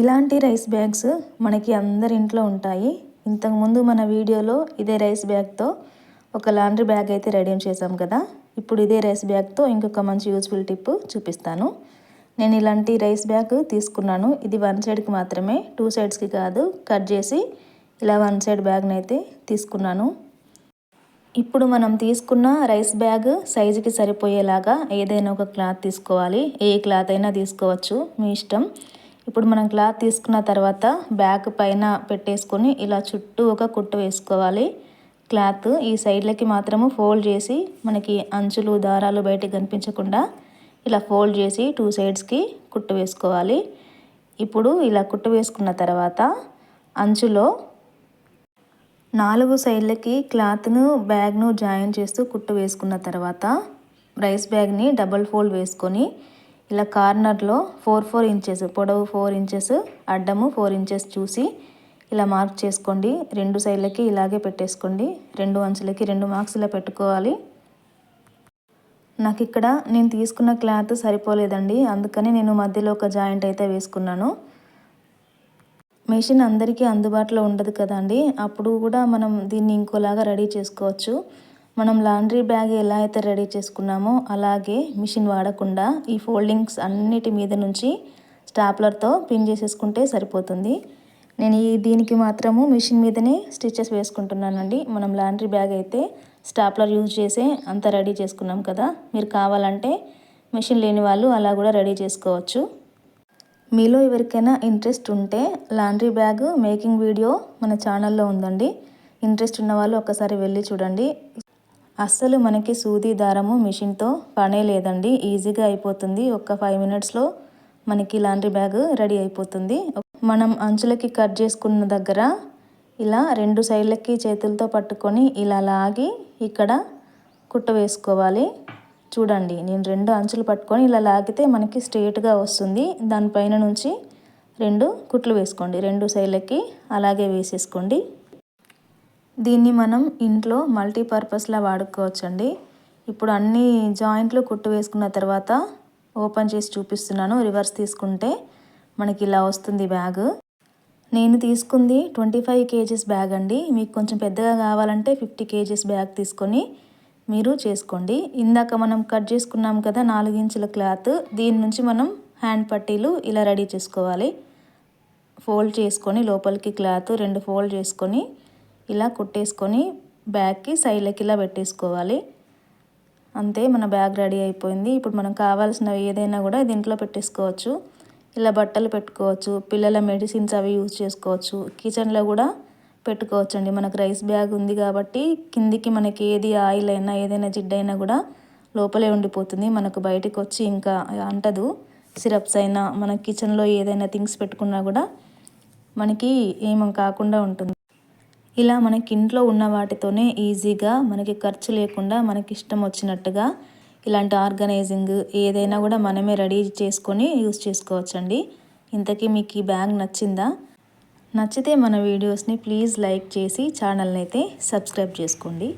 ఇలాంటి rice bags మనకి అందరి ఇంట్లో ఉంటాయి. ఇంతకుముందు మన వీడియోలో ఇదే రైస్ బ్యాగ్తో ఒక లాండ్రీ బ్యాగ్ అయితే రెడీ చేసాం కదా. ఇప్పుడు ఇదే రైస్ బ్యాగ్తో ఇంకొక మంచి యూస్ఫుల్ టిప్ చూపిస్తాను. నేను ఇలాంటి రైస్ బ్యాగ్ తీసుకున్నాను. ఇది వన్ సైడ్కి మాత్రమే టూ సైడ్స్కి కాదు కట్ చేసి ఇలా వన్ సైడ్ బ్యాగ్ని అయితే తీసుకున్నాను. ఇప్పుడు మనం తీసుకున్న రైస్ బ్యాగ్ సైజుకి సరిపోయేలాగా ఏదైనా ఒక క్లాత్ తీసుకోవాలి. ఏ క్లాత్ అయినా తీసుకోవచ్చు. మీ ఇష్టం. ఇప్పుడు మనం క్లాత్ తీసుకున్న తర్వాత బ్యాగ్ పైన పెట్టేసుకొని ఇలా చుట్టూ ఒక కుట్టు వేసుకోవాలి. క్లాత్ ఈ సైడ్లకి మాత్రము ఫోల్డ్ చేసి మనకి అంచులు దారాలు బయటకు కనిపించకుండా ఇలా ఫోల్డ్ చేసి టూ సైడ్స్కి కుట్టు వేసుకోవాలి. ఇప్పుడు ఇలా కుట్టు వేసుకున్న తర్వాత అంచులో నాలుగు సైడ్లకి క్లాత్ను బ్యాగ్ను జాయిన్ చేస్తూ కుట్టు వేసుకున్న తర్వాత రైస్ బ్యాగ్ని డబల్ ఫోల్డ్ వేసుకొని ఇలా కార్నర్లో ఫోర్ ఫోర్ ఇంచెస్ పొడవు ఫోర్ ఇంచెస్ అడ్డము ఫోర్ ఇంచెస్ చూసి ఇలా మార్క్ చేసుకోండి. రెండు సైడ్లకి ఇలాగే పెట్టేసుకోండి. రెండు అంచులకి రెండు మార్క్స్ ఇలా పెట్టుకోవాలి. నాకు ఇక్కడ నేను తీసుకున్న క్లాత్ సరిపోలేదండి. అందుకని నేను మధ్యలో ఒక జాయింట్ అయితే వేసుకున్నాను. మెషిన్ అందరికీ అందుబాటులో ఉండదు కదండి. అప్పుడు కూడా మనం దీన్ని ఇంకోలాగా రెడీ చేసుకోవచ్చు. మనం లాండ్రీ బ్యాగ్ ఎలా అయితే రెడీ చేసుకున్నామో అలాగే మిషన్ వాడకుండా ఈ ఫోల్డింగ్స్ అన్నిటి మీద నుంచి స్టాప్లర్తో పిన్ చేసేసుకుంటే సరిపోతుంది. నేను ఈ దీనికి మాత్రము మిషన్ మీదనే స్టిచెస్ వేసుకుంటున్నానండి. మనం లాండ్రీ బ్యాగ్ అయితే స్టాప్లర్ యూజ్ చేసే అంత రెడీ చేసుకున్నాం కదా. మీరు కావాలంటే మిషన్ లేని వాళ్ళు అలా కూడా రెడీ చేసుకోవచ్చు. మీలో ఎవరికైనా ఇంట్రెస్ట్ ఉంటే లాండ్రీ బ్యాగ్ మేకింగ్ వీడియో మన ఛానల్లో ఉందండి. ఇంట్రెస్ట్ ఉన్న వాళ్ళు ఒకసారి వెళ్ళి చూడండి. అస్సలు మనకి సూది దారము మిషన్తో పనే లేదండి. ఈజీగా అయిపోతుంది. ఒక ఫైవ్ మినిట్స్లో మనకి లాండ్రీ బ్యాగ్ రెడీ అయిపోతుంది. మనం అంచులకి కట్ చేసుకున్న దగ్గర ఇలా రెండు సైడ్లకి చేతులతో పట్టుకొని ఇలా లాగి ఇక్కడ కుట్ట వేసుకోవాలి. చూడండి నేను రెండు అంచులు పట్టుకొని ఇలా లాగితే మనకి స్ట్రేట్గా వస్తుంది. దానిపైన నుంచి రెండు కుట్లు వేసుకోండి. రెండు సైడ్లకి అలాగే వేసేసుకోండి. దీన్ని మనం ఇంట్లో మల్టీపర్పస్లా వాడుకోవచ్చండి. ఇప్పుడు అన్ని జాయింట్లు కుట్టు వేసుకున్న తర్వాత ఓపెన్ చేసి చూపిస్తున్నాను. రివర్స్ తీసుకుంటే మనకి ఇలా వస్తుంది బ్యాగ్. నేను తీసుకుంది ట్వంటీ ఫైవ్ కేజీస్ బ్యాగ్ అండి. మీకు కొంచెం పెద్దగా కావాలంటే ఫిఫ్టీ కేజీస్ బ్యాగ్ తీసుకొని మీరు చేసుకోండి. ఇందాక మనం కట్ చేసుకున్నాం కదా నాలుగించుల క్లాత్ దీని నుంచి మనం హ్యాండ్ పట్టీలు ఇలా రెడీ చేసుకోవాలి. ఫోల్డ్ చేసుకొని లోపలికి క్లాత్ రెండు ఫోల్డ్ చేసుకొని ఇలా కుట్టేసుకొని బ్యాగ్కి సైడ్లకి ఇలా పెట్టేసుకోవాలి. అంతే మన బ్యాగ్ రెడీ అయిపోయింది. ఇప్పుడు మనం కావాల్సినవి ఏదైనా కూడా దీంట్లో పెట్టేసుకోవచ్చు. ఇలా బట్టలు పెట్టుకోవచ్చు పిల్లల మెడిసిన్స్ అవి యూజ్ చేసుకోవచ్చు. కిచెన్లో కూడా పెట్టుకోవచ్చు అండి మనకు రైస్ బ్యాగ్ ఉంది కాబట్టి కిందికి మనకి ఏది ఆయిల్ అయినా ఏదైనా జిడ్డైనా కూడా లోపలే ఉండిపోతుంది. మనకు బయటకు వచ్చి ఇంకా అంటదు. సిరప్స్ అయినా మన కిచెన్లో ఏదైనా థింగ్స్ పెట్టుకున్నా కూడా మనకి ఏమం కాకుండా ఉంటుంది. ఇలా మనకి ఇంట్లో ఉన్న వాటితోనే ఈజీగా మనకి ఖర్చు లేకుండా మనకి ఇష్టం వచ్చినట్టుగా ఇలాంటి ఆర్గనైజింగ్ ఏదైనా కూడా మనమే రెడీ చేసుకొని యూస్ చేసుకోవచ్చండి. ఇంతకీ మీకు ఈ బ్యాగ్ నచ్చిందా? నచ్చితే మన వీడియోస్ని ప్లీజ్ లైక్ చేసి ఛానల్ని అయితే సబ్స్క్రైబ్ చేసుకోండి.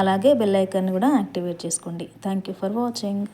అలాగే బెల్ ఐకాన్ కూడా యాక్టివేట్ చేసుకోండి. Thank you for watching.